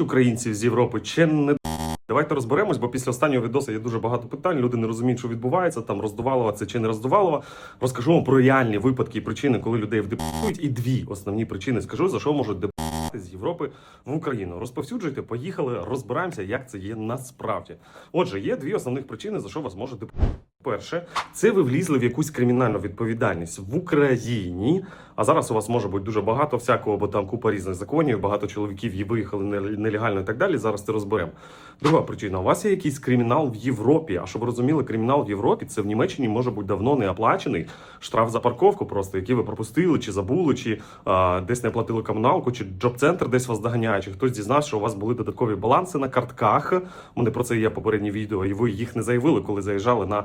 українців з Європи чи не Давайте розберемось, бо після останнього відосу є дуже багато питань. Люди не розуміють, що відбувається, там роздувалова це чи не роздувалова. Розкажу вам про реальні випадки і причини, коли людей вдепортують. І дві основні причини скажу, за що можуть депортувати з Європи в Україну. Розповсюджуйте, поїхали, розбираємося, як це є насправді. Отже, є дві основних причини, за що вас можуть депортувати. Перше, це ви влізли в якусь кримінальну відповідальність в Україні. А зараз у вас може бути дуже багато всякого, бо там купа різних законів, багато чоловіків і виїхали нелегально і так далі. Зараз це розберемо. Друга причина: у вас є якийсь кримінал в Європі. А щоб ви розуміли, кримінал в Європі це в Німеччині може бути давно не оплачений штраф за парковку, просто який ви пропустили, чи забули, чи а, десь не платили комуналку, чи джоб-центр десь вас доганяє, чи хтось дізнався, що у вас були додаткові баланси на картках. Мене про це є попереднє відео, і ви їх не заявили, коли заїжджали на